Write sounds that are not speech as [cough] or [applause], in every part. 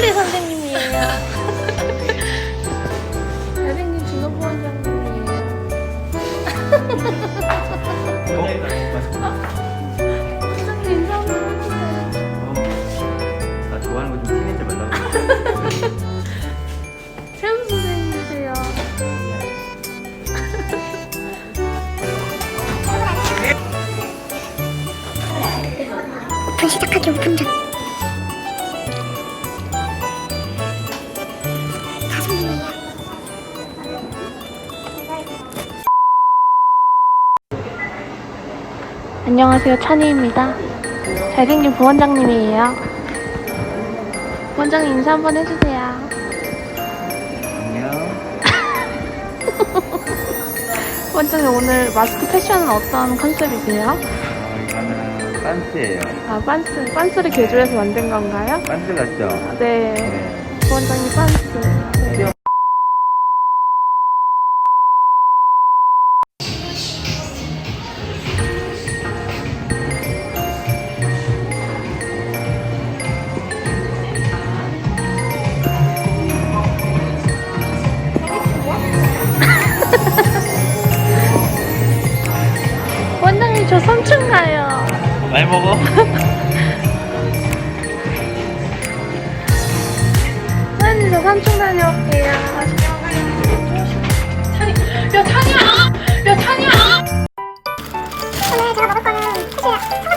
소블리 선생님이에요. 대리님 진호부원장님이에요. 선생님 인사 한번 해주세요. 나 좋아하는 거좀 티내지 말라고. 최우 선생님이세요. 오픈 시작하기 5분 전. 안녕하세요, 찬이입니다. 잘생긴 부원장님이에요. 부원장님 인사 한번 해주세요. 안녕. [laughs] 부원장님 오늘 마스크 패션은 어떤 컨셉이세요? 어, 이거는 빤스예요. 아, 반스, 반스를 개조해서 만든 건가요? 빤스 같죠? 네, 네. 부원장님 반스. 거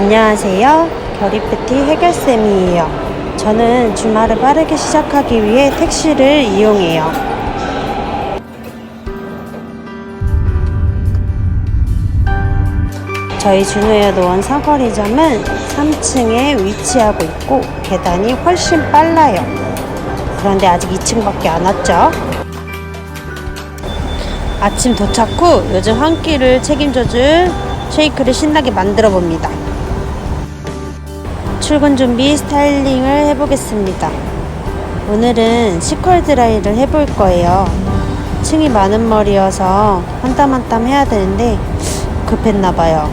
안녕하세요. 결의PT 해결쌤이에요. 저는 주말을 빠르게 시작하기 위해 택시를 이용해요. 저희 준호의 노원 사거리점은 3층에 위치하고 있고 계단이 훨씬 빨라요. 그런데 아직 2층밖에 안 왔죠. 아침 도착 후 요즘 한 끼를 책임져줄 쉐이크를 신나게 만들어 봅니다. 출근 준비 스타일링을 해보겠습니다. 오늘은 시컬 드라이를 해볼 거예요. 층이 많은 머리여서 한 땀 한 땀 해야 되는데 급했나봐요.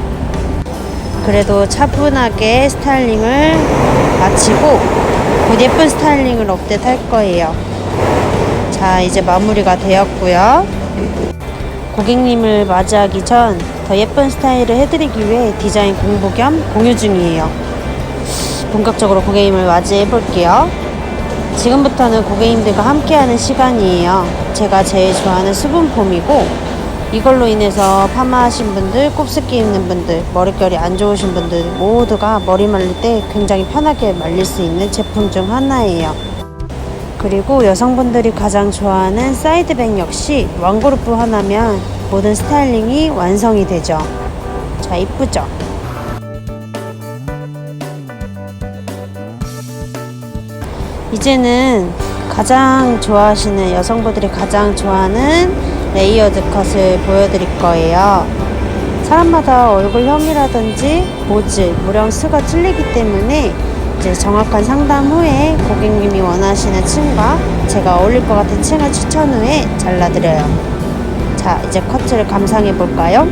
그래도 차분하게 스타일링을 마치고 곧 예쁜 스타일링을 업데이트 할 거예요. 자, 이제 마무리가 되었고요. 고객님을 맞이하기 전 더 예쁜 스타일을 해드리기 위해 디자인 공부 겸 공유 중이에요. 본격적으로 고객님을 맞이해 볼게요. 지금부터는 고객님들과 함께하는 시간이에요. 제가 제일 좋아하는 수분 폼이고 이걸로 인해서 파마하신 분들, 곱슬기 있는 분들, 머릿결이 안 좋으신 분들 모두가 머리 말릴 때 굉장히 편하게 말릴 수 있는 제품 중 하나예요. 그리고 여성분들이 가장 좋아하는 사이드백 역시 왕그룹프 하나면 모든 스타일링이 완성이 되죠. 자, 이쁘죠? 이제는 가장 좋아하시는 여성분들이 가장 좋아하는 레이어드 컷을 보여드릴 거예요. 사람마다 얼굴형이라든지 모질, 무령 수가 틀리기 때문에 이제 정확한 상담 후에 고객님이 원하시는 층과 제가 어울릴 것 같은 층을 추천 후에 잘라드려요. 자, 이제 커트를 감상해 볼까요?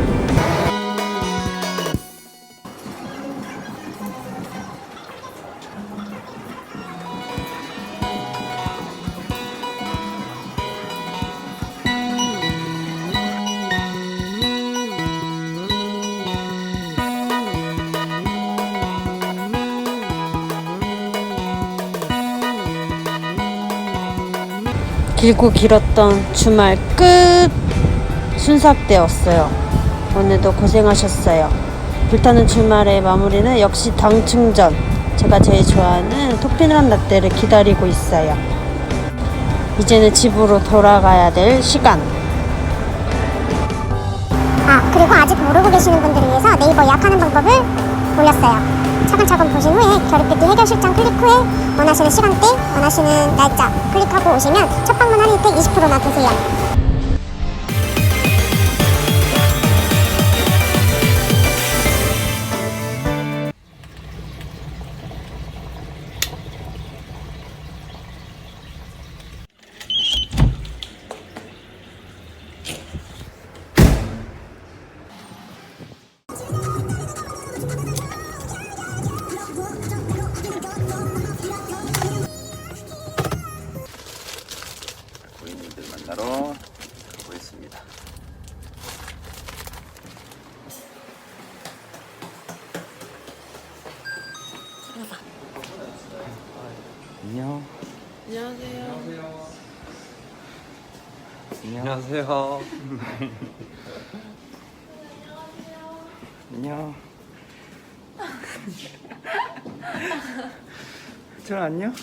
길고 길었던 주말 끝 순삭되었어요. 오늘도 고생하셨어요. 불타는 주말의 마무리는 역시 당 충전. 제가 제일 좋아하는 토피넛 라떼를 기다리고 있어요. 이제는 집으로 돌아가야 될 시간. 아 그리고 아직 모르고 계시는 분들을 위해서 네이버 예약하는 방법을 올렸어요. 차근차근 보신 후에 결의PT 해결 실장 클릭 후에 원하시는 시간대, 원하시는 날짜 클릭하고 오시면 첫 방문 할인 혜택 20%나 드세요. 안녕하세요. 안녕. 저 안녕.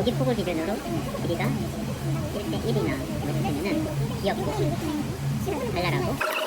고기 폭을 기준으로 길이가 이렇게 1이나 이렇게 되면은 귀엽고 발랄하고.